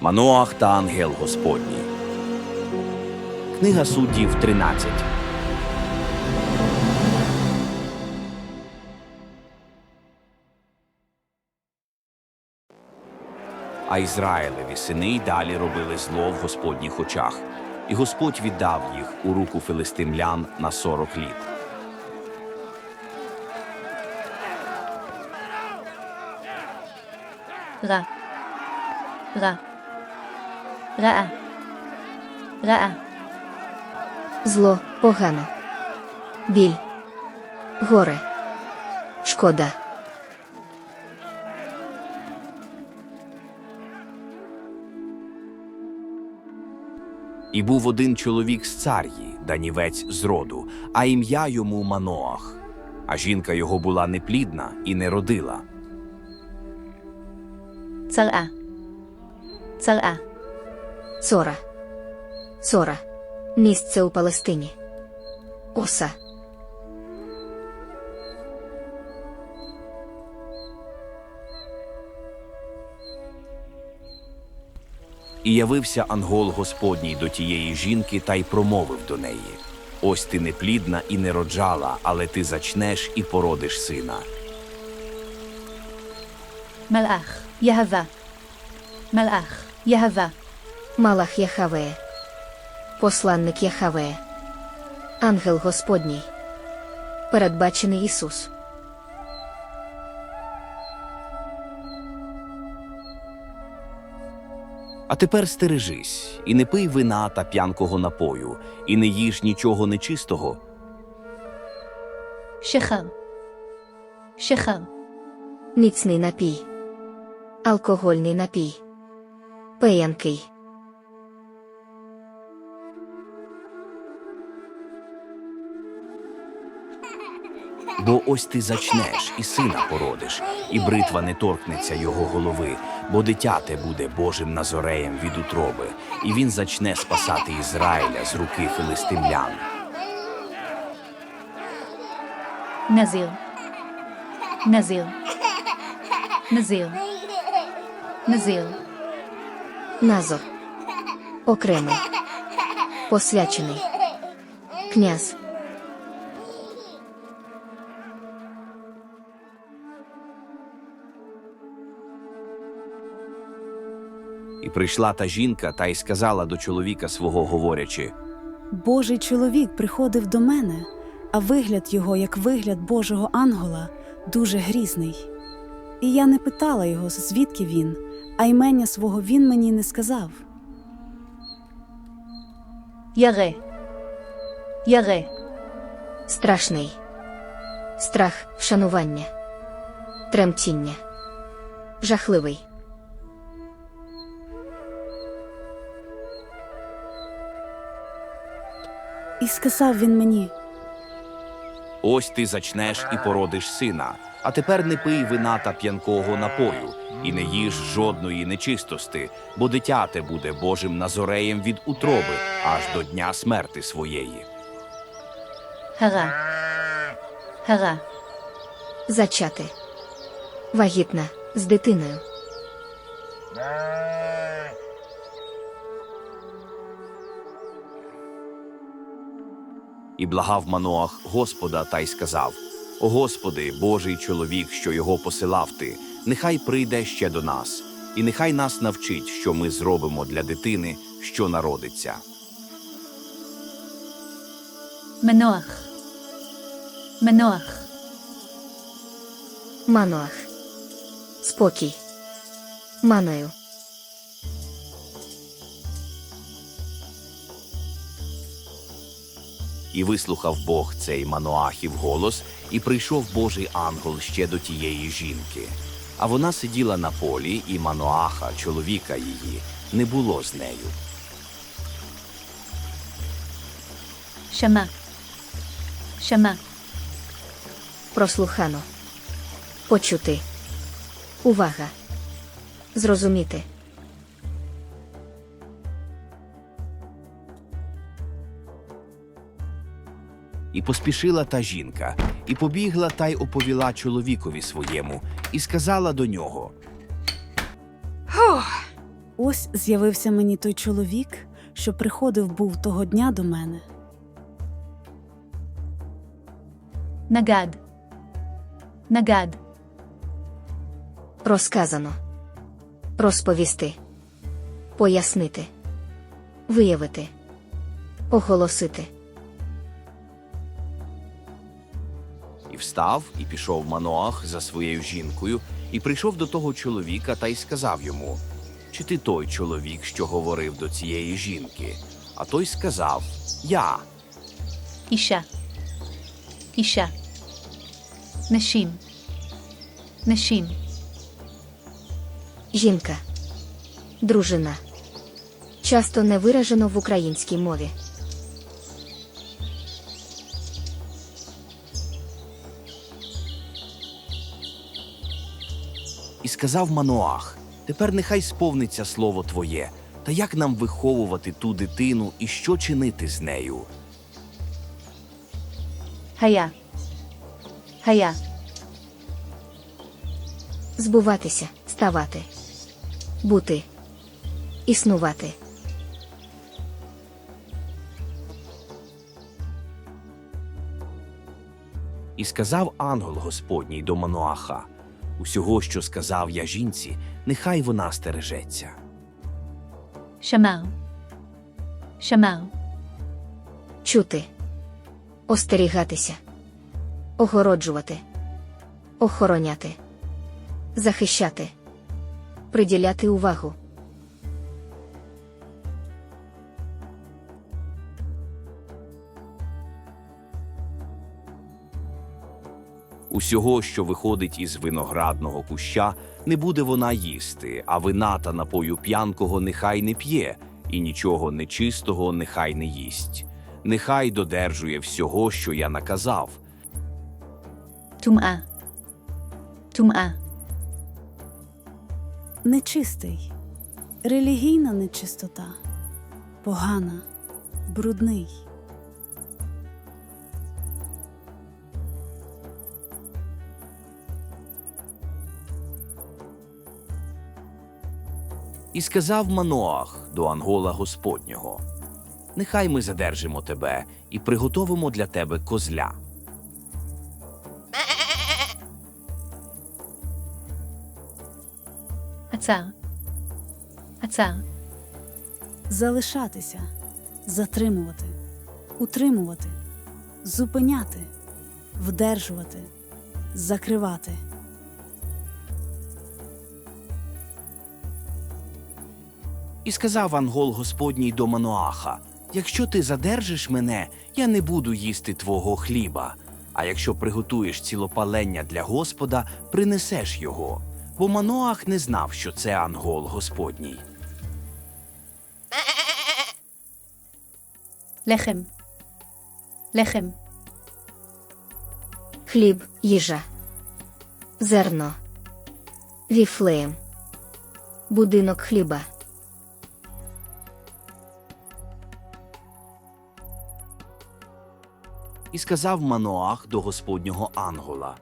Маноах та Ангел Господній. Книга суддів 13. А Ізраїлеві сини й далі робили зло в Господніх очах, і Господь віддав їх у руку филистимлян на сорок літ. Ра. Ра. Ра. Ра. Зло погано. Біль. Горе. Шкода. І був один чоловік з цар'ї, данівець з роду, а ім'я йому Маноах. А жінка його була неплідна і не родила. Цара. Цара. Цора, Сора. Місце у Палестині. Оса. І явився ангол Господній до тієї жінки та й промовив до неї: Ось ти не плідна і не роджала, але ти зачнеш і породиш сина. Малах, Ягава. Малах, Ягава. Малах Яхаве, посланник Яхаве, ангел Господній, передбачений Ісус. А тепер стережись і не пий вина та п'янкого напою, і не їж нічого нечистого. Шехам. Шехам. Міцний напій. Алкогольний напій. Пиянкий. Бо ось ти зачнеш і сина породиш, і бритва не торкнеться його голови, бо дитя те буде Божим назореєм від утроби, і він зачне спасати Ізраїля з руки филистимлян. Назил. Назил. Назил. Назил. Назор. Окремий. Посвячений. Князь. І прийшла та жінка та й сказала до чоловіка свого, говорячи: Божий чоловік приходив до мене, а вигляд його, як вигляд Божого ангела дуже грізний. І я не питала його, звідки він, а імення свого він мені не сказав. Яре, яре, страшний страх, вшанування, тремтіння, жахливий. Сказав він мені: Ось ти зачнеш і породиш сина. А тепер не пий вина та п'янкого напою, і не їж жодної нечистости, бо дитяте буде Божим назореєм від утроби аж до дня смерти своєї. Гара. Гара. Зачати. Вагітна з дитиною. і благав Маноах Господа та й сказав: О Господи, Божий чоловік, що його посилав ти, нехай прийде ще до нас, і нехай нас навчить, що ми зробимо для дитини, що народиться. Маноах. Маноах. Маноах. Спокій. Маною. І вислухав Бог цей Мануахів голос, і прийшов Божий ангел ще до тієї жінки. А вона сиділа на полі, і Мануаха, чоловіка її, не було з нею. Шама. Шама. Прослухано. Почути. Увага. Зрозуміти. І поспішила та жінка, і побігла та й оповіла чоловікові своєму, і сказала до нього: Ось з'явився мені той чоловік, що приходив був того дня до мене. Нагад. Нагад. Розказано. Розповісти. Пояснити. Виявити. Оголосити. встав і пішов Маноах за своєю жінкою, і прийшов до того чоловіка та й сказав йому: Чи ти той чоловік, що говорив до цієї жінки? А той сказав: Я. Іша. Іша. Нешім. Нешім. Жінка. Дружина. Часто не виражено в українській мові. і сказав Мануах: Тепер нехай сповниться слово Твоє, та як нам виховувати ту дитину і що чинити з нею? Гая. Гая. Збуватися, ставати, бути, існувати. І сказав ангел Господній до Мануаха. Усього, що сказав я жінці, нехай вона стережеться. Шамау. Шамау. Чути. Остерігатися. Огороджувати. Охороняти. Захищати. Приділяти увагу. Усього, що виходить із виноградного куща, не буде вона їсти, а вина та напою п'янкого нехай не п'є, і нічого нечистого нехай не їсть. Нехай додержує всього, що я наказав. Тум'а. Тум'а. Нечистий, релігійна нечистота, погана, брудний. І сказав Маноах до Ангола Господнього: Нехай ми задержимо тебе і приготовимо для тебе козля. Аца. Аца. Залишатися, затримувати, утримувати, зупиняти, вдержувати, закривати. І сказав ангол Господній до Мануаха: Якщо ти задержиш мене, я не буду їсти твого хліба. А якщо приготуєш цілопалення для Господа, принесеш його. Бо Мануах не знав, що це ангол Господній. Лехем. Лехем. Хліб, їжа. Зерно. Віфлеєм. Будинок хліба. І сказав Маноах до Господнього Ангола: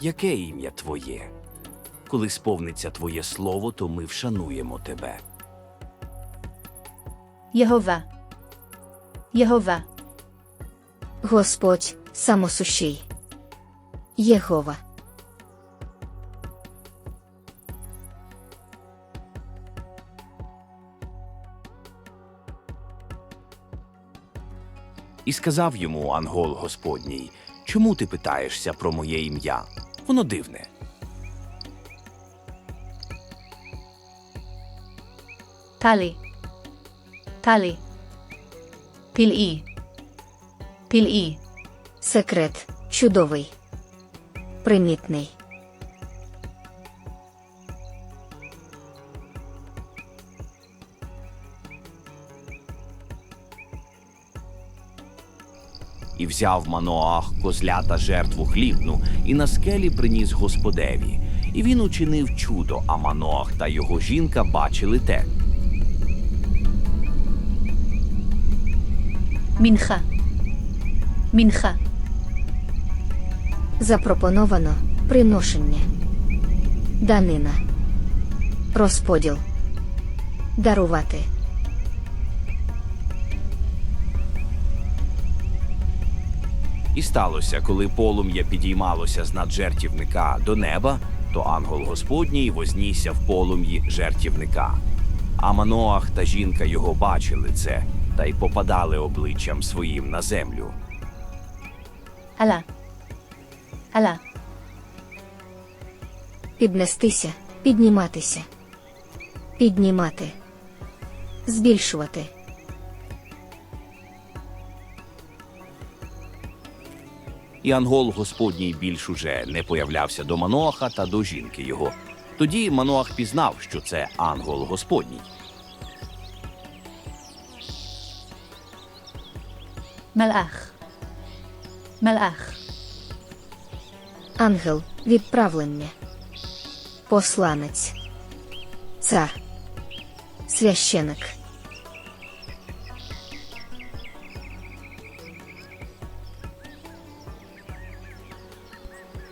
Яке ім'я твоє? Коли сповниться Твоє слово, то ми вшануємо тебе. Єгова. Єгова. Господь самосушій. Єгова. І сказав йому Ангол Господній, чому ти питаєшся про моє ім'я? Воно дивне. Талі. Талі. Піль Пілі. Пілі. Секрет чудовий. Примітний. взяв Маноах козлята жертву хлібну, і на скелі приніс господеві. І він учинив чудо, а Маноах та його жінка бачили те. Мінха. Мінха. Запропоновано приношення. Данина. Розподіл. Дарувати. І сталося, коли полум'я підіймалося з наджертівника до неба, то ангел Господній вознісся в полум'ї жертівника. А Маноах та жінка його бачили це та й попадали обличчям своїм на землю. Ала. Ала. Піднестися, підніматися, піднімати, збільшувати. і ангол Господній більш уже не появлявся до Маноаха та до жінки його. Тоді Маноах пізнав, що це ангел Господній. Мелах. Мелах. Ангел відправлення. Посланець. Цар. Священик.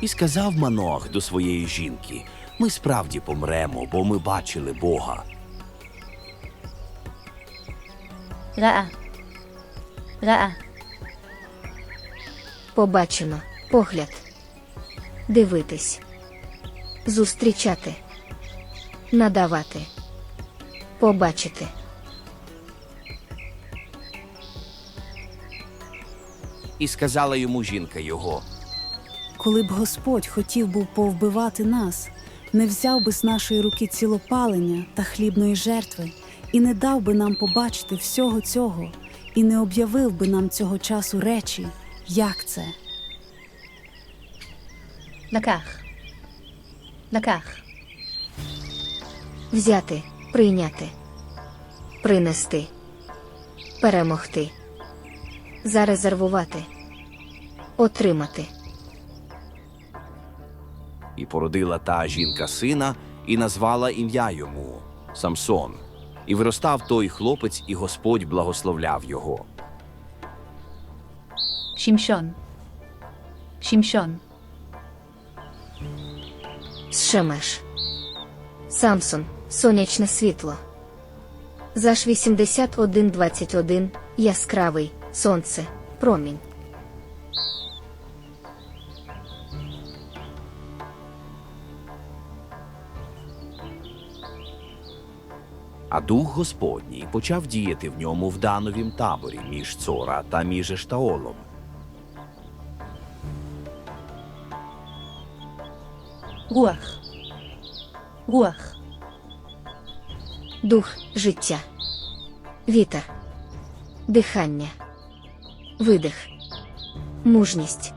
І сказав Манох до своєї жінки: ми справді помремо, бо ми бачили Бога. Ра. Ра. Побачено. Погляд. Дивитись. Зустрічати. Надавати. Побачити. І сказала йому жінка його. Коли б Господь хотів був повбивати нас, не взяв би з нашої руки цілопалення та хлібної жертви, і не дав би нам побачити всього цього, і не об'явив би нам цього часу речі, як це. Наках. Наках. Взяти, прийняти, принести, перемогти, зарезервувати, отримати. І породила та жінка сина, і назвала ім'я йому Самсон. І виростав той хлопець, і Господь благословляв його. Шімшон. Шімшон. Шемеш. Самсон. Сонячне світло. Заж 8121 Яскравий. Сонце. Промінь. А дух Господній почав діяти в ньому в дановім таборі між Цора та між Ештаолом. Гуах. Гуах. Дух життя. Вітер. Дихання. Видих. Мужність.